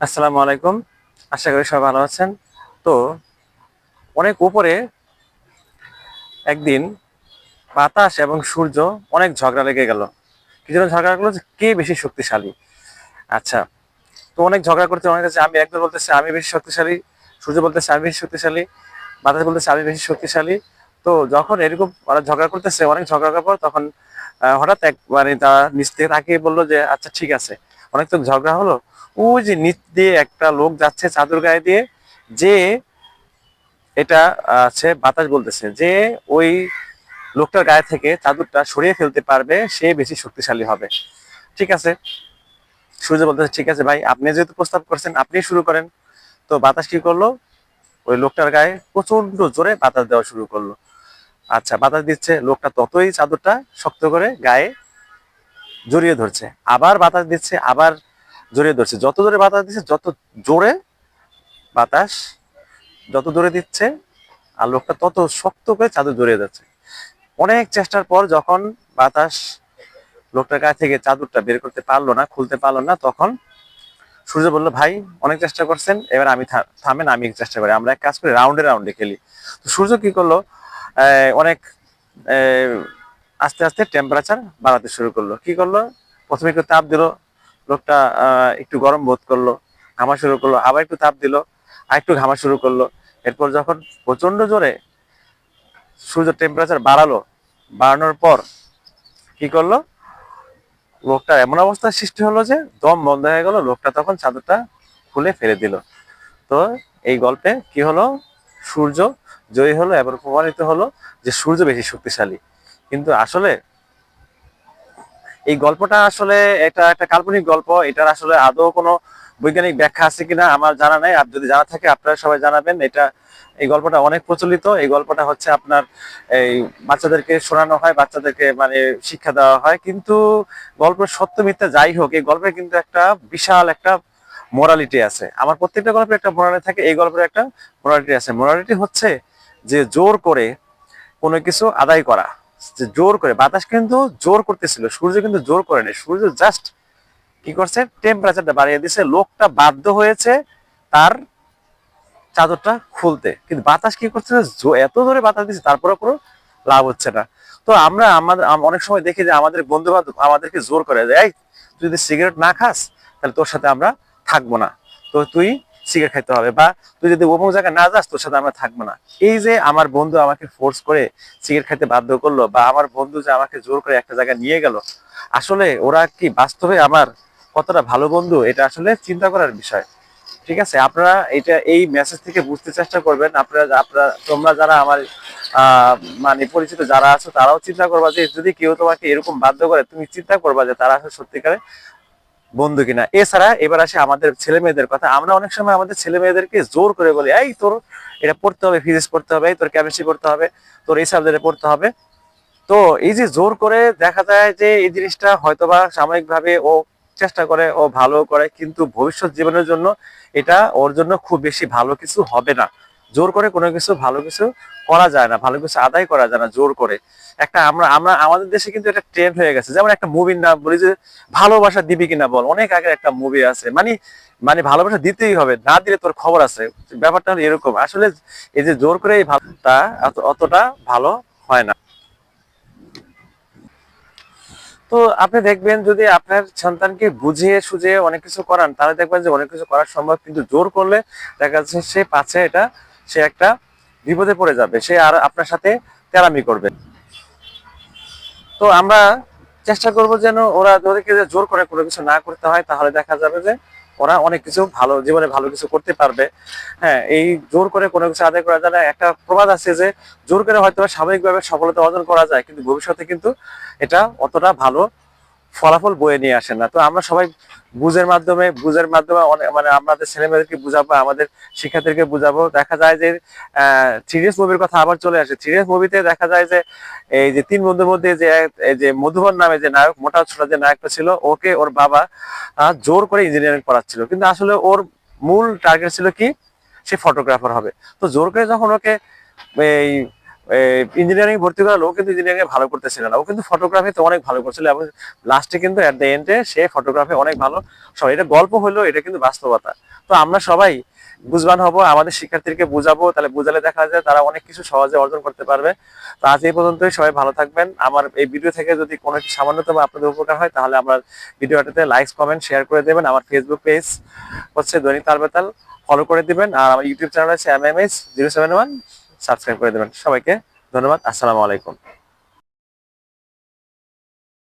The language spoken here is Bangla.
আসসালামু আলাইকুম। আশা করি সবাই ভালো আছেন। তো, অনেক উপরে একদিন বাতাস এবং সূর্য অনেক ঝগড়া লেগে গেল। কি জন্য ঝগড়া করল কে বেশি শক্তিশালী? আচ্ছা তো অনেক ঝগড়া করতে অনেক কাছে আমি একদম বলতেছে, আমি বেশি শক্তিশালী। সূর্য বলতেছে, আমি বেশি শক্তিশালী। বাতাস বলতেছে, আমি বেশি শক্তিশালী। তো যখন এরকম ওরা ঝগড়া করতেছে, অনেক ঝগড়া করার পর তখন হঠাৎ এক মানে তারা নিচ থেকে তাকিয়ে বলল যে আচ্ছা ঠিক আছে। অনেক তো ঝগড়া হলো। ওই যে নিচ দিয়ে একটা লোক যাচ্ছে চাদর গায়ে দিয়ে, যে এটা আছে বাতাস বলতেছে, যে ওই লোকটার গায়ে থেকে চাদরটা সরিয়ে ফেলতে পারবে, সে বেশি শক্তিশালী হবে। ঠিক আছে? সূর্য বলতেছে, ঠিক আছে ভাই, আপনি যেহেতু প্রস্তাব করছেন আপনি শুরু করেন। তো বাতাস কি করল? ওই লোকটার গায়ে প্রচণ্ড জোরে বাতাস দেওয়া শুরু করল। আচ্ছা বাতাস দিচ্ছে, লোকটা ততই চাদরটা শক্ত করে গায়ে জড়িয়ে ধরছে। আবার বাতাস দিচ্ছে, আবার জড়িয়ে ধরছে। যত জোরে বাতাস দিচ্ছে, যত জোরে বাতাস যত জোরে দিচ্ছে, আর লোকটা তত শক্ত করে চাদর জড়িয়ে যাচ্ছে। অনেক চেষ্টার পর যখন বাতাস লোকটার গায়ে থেকে চাদরটা বের করতে পারল না, খুলতে পারল না, তখন সূর্য বলল, ভাই, অনেক চেষ্টা করছেন, এবার আমি থামেন, আমি চেষ্টা করি। আমরা এক কাজ করি রাউন্ডে রাউন্ডে খেলি। তো সূর্য কি করল? অনেক আস্তে আস্তে টেম্পারেচার বাড়াতে শুরু করল। কি করল? প্রথমে একটু তাপ দিল লোকটা একটু গরম বোধ করল, ঘামা শুরু করল, আবার একটু তাপ দিল, আর একটু ঘামা শুরু করল। এরপর যখন প্রচণ্ড জোরে সূর্য টেম্পারেচার বাড়ালো, বাড়ানোর পর কি করল? লোকটা এমন অবস্থার সৃষ্টি হলো যে, দম বন্ধ হয়ে গেল, লোকটা তখন চাদরটা খুলে ফেলে দিল। তো এই গল্পে কি হলো? সূর্য জয়ী হলো এবং প্রমাণিত হলো যে, সূর্য বেশি শক্তিশালী। কিন্তু আসলে এই গল্পটা আসলে এটা একটা কাল্পনিক গল্প। এটার আসলে আদৌ কোনো বৈজ্ঞানিক ব্যাখ্যা আছে কিনা আমার জানা নাই। আর যদি জানা থাকে, আপনারা সবাই জানাবেন। এটা, এই গল্পটা অনেক প্রচলিত। এই গল্পটা হচ্ছে আপনার এই বাচ্চাদেরকে শোনানো হয়, বাচ্চাদেরকে মানে শিক্ষা দেওয়া হয়। কিন্তু গল্পের সত্য মিথ্যা যাই হোক, এই গল্পে কিন্তু একটা বিশাল একটা মোরালিটি আছে। আমার প্রত্যেকটা গল্পে একটা মোরালিটি থাকে, এই গল্পের একটা মোরালিটি আছে। মোরালিটি হচ্ছে যে জোর করে কোনো কিছু আদায় করা। জোর করে, বাতাস কিন্তু জোর করতেছিল, সূর্য কিন্তু জোর করে নেই। সূর্য জাস্ট কি করছে? টেম্পারেচারটা বাড়িয়ে দিছে, লোকটা বাধ্য হয়েছে তার চাদরটা খুলতে। কিন্তু বাতাস কি করছে এত জোরে বাতাস দিচ্ছে তারপরে কোনো লাভ হচ্ছে না। তো আমরা আমাদের অনেক সময় দেখি যে আমাদের বন্ধু বান্ধব আমাদেরকে জোর করে যে, এই, তুই যদি সিগারেট না খাস, তাহলে তোর সাথে আমরা থাকব না। তো তুই সিগারেট খাইতে হবে বা তুই যদি অমুক জায়গায় না যাস, তোর সাথে আমরা থাকব না। এই যে আমার বন্ধু আমাকে ফোর্স করে সিগারেট খাইতে বাধ্য করল বা আমার বন্ধু যে আমাকে জোর করে একটা জায়গায় নিয়ে গেল, আসলে ওরা কি বাস্তবে আমার কতটা ভালো বন্ধু, এটা আসলে চিন্তা করার বিষয়। ঠিক আছে? আপনারা এটা, এই মেসেজ থেকে বুঝতে চেষ্টা করবেন। আপনারা আপনারা, তোমরা যারা আমার মানে পরিচিত যারা আছো, তারাও চিন্তা করবা যে যদি কেউ তোমাকে এরকম বাধ্য করে, তুমি চিন্তা করবা যে তারা আসলে সত্যিকারে বন্ধু কিনা। এছাড়া এবার আসে আমাদের ছেলে মেয়েদের কথা। আমরা অনেক সময় আমাদের ছেলে মেয়েদেরকে জোর করে বলি, এই তোর এটা পড়তে হবে, ফিজিক্স পড়তে হবে তোর কেমিস্ট্রি পড়তে হবে, তোর এই সাবজেক্টে পড়তে হবে। তো এই যে জোর করে দেখা যায় যে এই জিনিসটা হয়তোবা সাময়িকভাবে ও চেষ্টা করে, ও ভালো করে, কিন্তু ভবিষ্যৎ জীবনের জন্য এটা ওর জন্য খুব বেশি ভালো কিছু হবে না। জোর করে কোনো কিছু, ভালো কিছু করা যায় না, ভালো কিছু আদায় করা যায় না জোর করে। একটা আমরা আমরা, আমাদের দেশে কিন্তু একটা ট্রেন্ড হয়ে গেছে। যেমন একটা মুভির নাম বলি যে, ভালোবাসা দিবি কিনা বল। অনেক আগের একটা মুভি আছে। মানে মানে ভালোবাসা দিতেই হবে, না দিলে তোর খবর আছে। ব্যাপারটা হলো এরকম। আসলে এই যে জোর করে এই ভালোটা অতটা ভালো হয় না। তো আপনি দেখবেন যদি আপনার সন্তানকে বুঝিয়ে সুঝিয়ে অনেক কিছু করান, তাহলে দেখবেন যে অনেক কিছু করা সম্ভব। কিন্তু জোর করলে দেখা যাচ্ছে সে পাচ্ছে এটা সে একটা বিপদে পড়ে যাবে। সে আর আপনার সাথে তেরামি করবে। তো আমরা চেষ্টা করব যেন ওরা ওদেরকে জোর করে কোনো কিছু না করতে হয়, তাহলে দেখা যাবে যে ওরা অনেক কিছু ভালো, জীবনে ভালো কিছু করতে পারবে। হ্যাঁ এই জোর করে কোনো কিছু আদায় করা যায় একটা প্রবাদ আছে যে, জোর করে হয়তো সাময়িকভাবে সফলতা অর্জন করা যায়, কিন্তু ভবিষ্যতে কিন্তু এটা অতটা ভালো ফলাফল বয়ে নিয়ে আসে না। তো আমরা সবাই বুঝের মাধ্যমে বুঝের মাধ্যমে মানে আমাদের ছেলে মেয়েদেরকে বুঝাবো, আমাদের শিক্ষার্থীদেরকে বুঝাবো। দেখা যায় যে সিরিয়াস মুভির কথা আবার চলে আসে। সিরিয়াস মুভিতে দেখা যায় যে, এই যে তিন বন্ধুর মধ্যে যে যে মধুবন নামে যে নায়ক, মোটা ছোট যে নায়কটা ছিল, ওকে ওর বাবা জোর করে ইঞ্জিনিয়ারিং পড়াচ্ছিল। কিন্তু আসলে ওর মূল টার্গেট ছিল কি? সে ফটোগ্রাফার হবে। তো জোর করে যখন ওকে এই ইঞ্জিনিয়ারিং ভর্তি করার ও কিন্তু ইঞ্জিনিয়ারিং ভালো করতেছিল না। ও কিন্তু ফটোগ্রাফিতে অনেক ভালো করছিল এবং লাস্টে কিন্তু এট দ্য এন্ডে সে ফটোগ্রাফি অনেক ভালো। সবাই, এটা গল্প হলো এটা কিন্তু বাস্তবতা। তো আমরা সবাই বুঝবান হব, আমাদের শিক্ষার্থীকে বুঝাবো, তাহলে বুঝালে দেখা যায় তারা অনেক কিছু সহজে অর্জন করতে পারবে। তো আজ এই পর্যন্তই, সবাই ভালো থাকবেন। আমার এই ভিডিও থেকে যদি কোনো একটু সামান্যতম আপনাদের উপকার হয়, তাহলে আমার ভিডিওটাতে লাইক কমেন্ট শেয়ার করে দেবেন। আমার ফেসবুক পেজ হচ্ছে দৈনিক তালবেতাল ফলো করে দিবেন। আর আমার ইউটিউব চ্যানেল আছে M M S zero seven one subscribe করে দেবেন। সবাইকে ধন্যবাদ। আসসালামু আলাইকুম।